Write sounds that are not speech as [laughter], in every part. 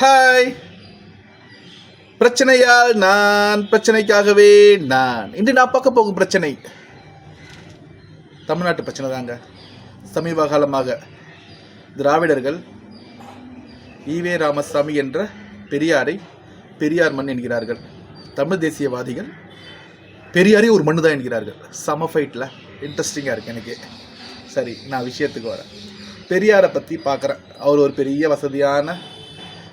Hi பிரச்சனையால் நான் பிரச்சனைக்காகவே நான். இன்று நான் பார்க்க போகும் பிரச்சனை. தமிழ்நாட்டு பிரச்சனை தாங்க. சமீப காலமாக திராவிடர்கள் ஈவே ராமசாமி என்ற பெரியாரை பெரியார் மண் என்கிறார்கள். தமிழ் தேசியவாதிகள் பெரியாரே ஒரு மண்ணு தான் என்கிறார்கள். சம ஃபைட்டில் இன்ட்ரெஸ்டிங்காக இருக்கு எனக்கு. சரி நான் விஷயத்துக்கு வரேன். பெரியாரை பற்றி பார்க்குறேன். அவர் ஒரு பெரிய வசதியான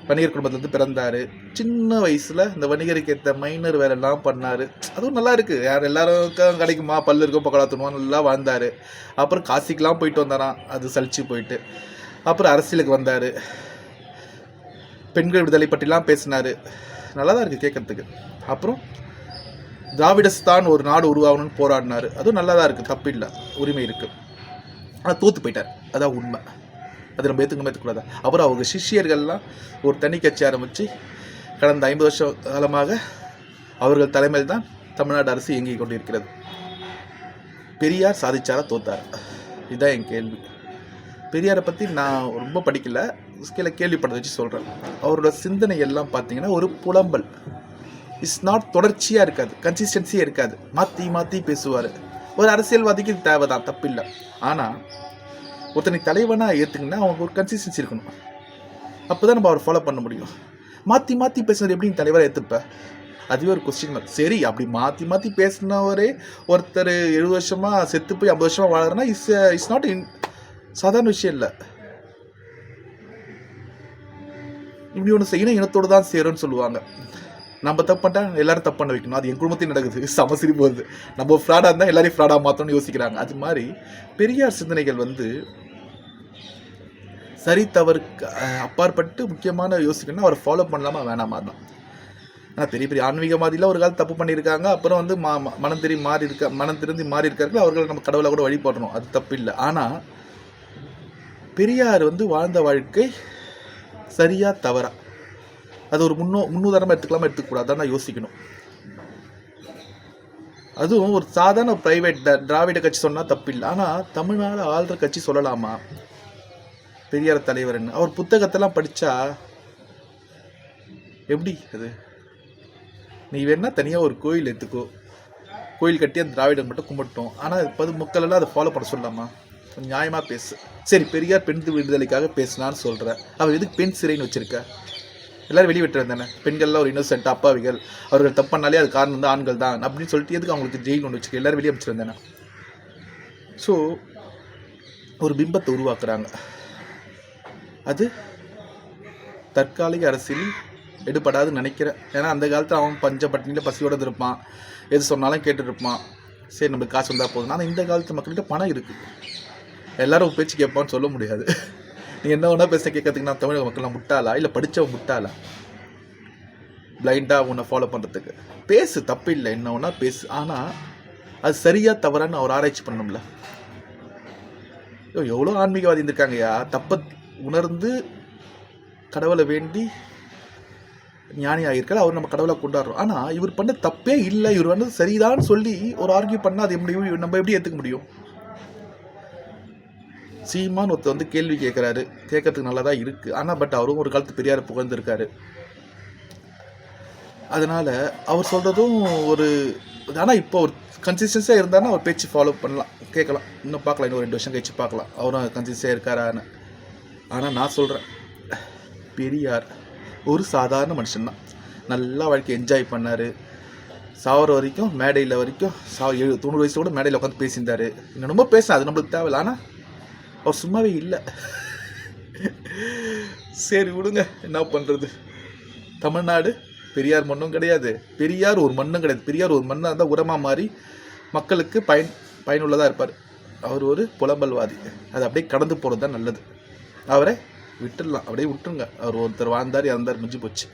வணிகர் குடும்பத்துலேருந்து பிறந்தார். சின்ன வயசில் இந்த வணிகருக்கு ஏற்ற மைனர் வேலைலாம் பண்ணார். அதுவும் நல்லா இருக்குது யார் எல்லாருக்கும் கிடைக்குமா? பல்லு இருக்கும் பக்கடா துணுவான் நல்லா வாழ்ந்தார். அப்புறம் காசிக்கெலாம் போயிட்டு வந்தாராம். அது சலிச்சு போயிட்டு. அப்புறம் அரசியலுக்கு வந்தார். பெண்கள் விடுதலை பற்றிலாம் பேசினார். நல்லா தான் இருக்குது கேட்குறதுக்கு. அப்புறம் திராவிடஸ்தான் ஒரு நாடு உருவாகணும்னு போராடினார். அதுவும் நல்லா தான் இருக்குது தப்பு இல்லை உரிமை இருக்குது ஆனால் தோற்று போயிட்டார். அதான் உண்மை. அது நம்ம ஏற்றுக்கணும் ஏற்றுக்கூடாது அப்புறம் அவங்க சிஷ்யர்கள்லாம் ஒரு தனி கட்சி ஆரம்பித்து கடந்த ஐம்பது வருஷ காலமாக அவர்கள் தலைமையில் தான் தமிழ்நாடு அரசு இயங்கிக் கொண்டிருக்கிறது. பெரியார் சாதிச்சாரா தோத்தார்? இதுதான் என் கேள்வி. பெரியாரை பற்றி நான் ரொம்ப படிக்கல. கீழே கேள்விப்பட்டதை வச்சு சொல்கிறேன் அவரோட சிந்தனை எல்லாம் பார்த்தீங்கன்னா ஒரு புலம்பல். இட்ஸ் நாட் தொடர்ச்சியாக இருக்காது. கன்சிஸ்டன்சியே இருக்காது. மாற்றி மாற்றி பேசுவார். ஒரு அரசியல்வாதிக்கு தேவை தான் தப்பில்லை. ஆனால் ஒருத்தனை தலைவனாக ஏற்றுங்கன்னா அவனுக்கு ஒரு கன்சிஸ்டன்சி இருக்கணும். அப்போ தான் நம்ம அவர் ஃபாலோ பண்ண முடியும். மாற்றி மாற்றி பேசுனது எப்படி நீ தலைவராக ஏற்றுப்பேன் அதுவே ஒரு கொஸ்டின் மார்க் சரி அப்படி மாற்றி மாற்றி பேசினவரே ஒருத்தர் எழுபது வருஷமாக செத்து போய் ஐம்பது வருஷமாக வாழறனா இஸ் இட்ஸ் நாட் இன் சாதாரண விஷயம் இல்லை. இப்படி ஒன்று செய்யணும் இனத்தோடு தான் சேரும்னு சொல்லுவாங்க. நம்ம தப்பு பண்ணிட்டா எல்லாரும் தப்பு பண்ண வைக்கணும். அது என் குடும்பத்தையும் நடக்குது. [laughs] சமசிரி போகுது நம்ம ஃப்ராடாக இருந்தால் எல்லாரையும் ஃப்ராடாக மாற்றணும்னு யோசிக்கிறாங்க. அது மாதிரி பெரியார் சிந்தனைகள் வந்து சரி தவறுக்கு அப்பாற்பட்டு முக்கியமான யோசிக்கணும்னா அவரை ஃபாலோ பண்ணலாமா வேணாமா தான். ஆனால் பெரிய பெரிய ஆன்மீகவாதியில் ஒரு காலம் தப்பு பண்ணியிருக்காங்க. அப்புறம் வந்து மா மனம் தெரி மாறி இருக்க மனம் திருந்தி மாறி இருக்கார்கள். அவர்களை நம்ம கடவுளை கூட வழிபடணும் அது தப்பு இல்லை ஆனால் பெரியார் வந்து வாழ்ந்த வாழ்க்கை சரியாக தவறா? அது ஒரு முன்னோ முன்னுதாரணமாக எடுத்துக்கலாமா எடுத்துக்கூடாது நான் யோசிக்கணும். அதுவும் ஒரு சாதாரண பிரைவேட் திராவிட கட்சி சொன்னால் தப்பில்லை. ஆனால் தமிழ்நாடு ஆள்ற கட்சி சொல்லலாமா? பெரியார் தலைவர்னு அவர் புத்தகத்தெல்லாம் படித்தா எப்படி அது? நீ வேணா தனியாக ஒரு கோயில் எடுத்துக்கோ. கோயில் கட்டி அந்த திராவிடம் மட்டும் கும்பிட்டோம். ஆனால் பது மக்களெல்லாம் அதை ஃபாலோ பண்ண சொல்லலாமா கொஞ்சம் நியாயமாக பேசு. சரி பெரியார் பெண் விடுதலைக்காக பேசினான்னு சொல்கிறேன் அவள் எதுக்கு பெண் சிறைன்னு வச்சுருக்க? எல்லாரும் வெளியே தானே பெண்கள்லாம் ஒரு இன்னோசென்ட் அப்பாவிகள். அவர்கள் தப்பானாலே அது காரணம் தான் ஆண்கள் தான். அப்படின்னு சொல்லிட்டு எதுக்கு அவங்களுக்கு ஜெயில் ஒன்று வச்சுருக்க? எல்லோரும் வெளியே அமைச்சிருந்தேன் ஸோ ஒரு பிம்பத்தை உருவாக்குறாங்க. அது தற்காலிக அரசியல் எடுபடாது நினைக்கிறேன் ஏன்னா அந்த காலத்தில் அவன் பஞ்ச பட்டினியில் பசியோட இருப்பான் எது சொன்னாலும் கேட்டுட்டு இருப்பான் சரி நம்மளுக்கு காசு வந்தால் போதும். ஆனால் இந்த காலத்து மக்கள்கிட்ட பணம் இருக்குது எல்லாரும் உன் பேச்சு கேட்பான்னு சொல்ல முடியாது. நீ என்ன வேணால் பேச கேட்கறதுக்கு நான் தமிழக மக்கள்லாம் முட்டாளா? இல்லை படித்தவன் முட்டாளா? பிளைண்டாக உன்னை ஃபாலோ பண்ணுறதுக்கு பேசு தப்பு இல்லை என்ன ஒன்றா பேசு. ஆனால் அது சரியாக தவறான்னு அவர் ஆராய்ச்சி பண்ணணும்ல. ஐயோ, எவ்வளோ ஆன்மீகவாதி இருந்திருக்காங்கய்யா. தப்பை உணர்ந்து கடவுளை வேண்டி ஞானி ஆகியிருக்காரு அவர் நம்ம கடவுளை கொண்டாடுறோம். ஆனால் இவர் பண்ண தப்பே இல்லை. இவர் வந்து சரிதான்னு சொல்லி ஒரு ஆர்கியூ பண்ணால் அது எப்படி நம்ம எப்படி ஏற்றுக்க முடியும்? சீமான் ஒருத்தர் வந்து கேள்வி கேட்குறாரு. கேட்கறதுக்கு நல்லா தான் இருக்குது ஆனால் பட் அவரும் ஒரு காலத்து பெரியார் புகழ்ந்துருக்காரு. அதனால் அவர் சொல்கிறதும் ஒரு ஆனால் இப்போ ஒரு கன்சிஸ்டன்ஸாக இருந்தாருன்னா அவர் பேச்சு ஃபாலோ பண்ணலாம். கேட்கலாம். இன்னும் பார்க்கலாம். இன்னும் ரெண்டு வருஷம் கழிச்சு பார்க்கலாம். அவரும் கன்சிஸ்டன்ஸாக இருக்காரான்னு ஆனால் நான் சொல்கிறேன் பெரியார் ஒரு சாதாரண மனுஷன்தான் நல்லா வாழ்க்கை என்ஜாய் பண்ணார். சாவர வரைக்கும் மேடையில் வரைக்கும் சா எழு தொண்ணூறு வயசு கூட மேடையில் உட்காந்து பேசியிருந்தார். இன்னும் ரொம்ப பேச அது நம்மளுக்கு தேவையில்ல. ஆனால் அவர் சும்மாவே இல்லை. சரி விடுங்க என்ன பண்ணுறது தமிழ்நாடு பெரியார் மண்ணும் கிடையாது. பெரியார் ஒரு மண்ணும் கிடையாது. பெரியார் ஒரு மண்ணாக இருந்தால் உரமாக மாறி மக்களுக்கு பயன் பயனுள்ளதாக இருப்பார். அவர் ஒரு புலம்பல்வாதி. அது அப்படியே கடந்து போகிறது தான் நல்லது. அவரை விட்டுடலாம். அப்படியே விட்டுருங்க. அவர் ஒருத்தர் வாழ்ந்தார் இறந்தார் முடிஞ்சு போச்சு.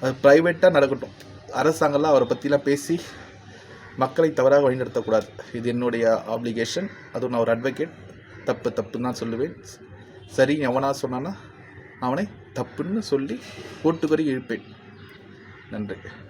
அது ப்ரைவேட்டாக நடக்கட்டும். அரசாங்கம்லாம் அவரை பற்றிலாம் பேசி மக்களை தவறாக வழிநடத்தக்கூடாது. இது என்னுடைய ஆப்ளிகேஷன் அதுவும் நான் ஒரு அட்வொகேட் தப்பு தப்புன்னு தான் சொல்லுவேன். சரி எவனா சொன்னான்னா அவனை தப்புன்னு சொல்லி ஓட்டு இழுப்பேன். நன்றி.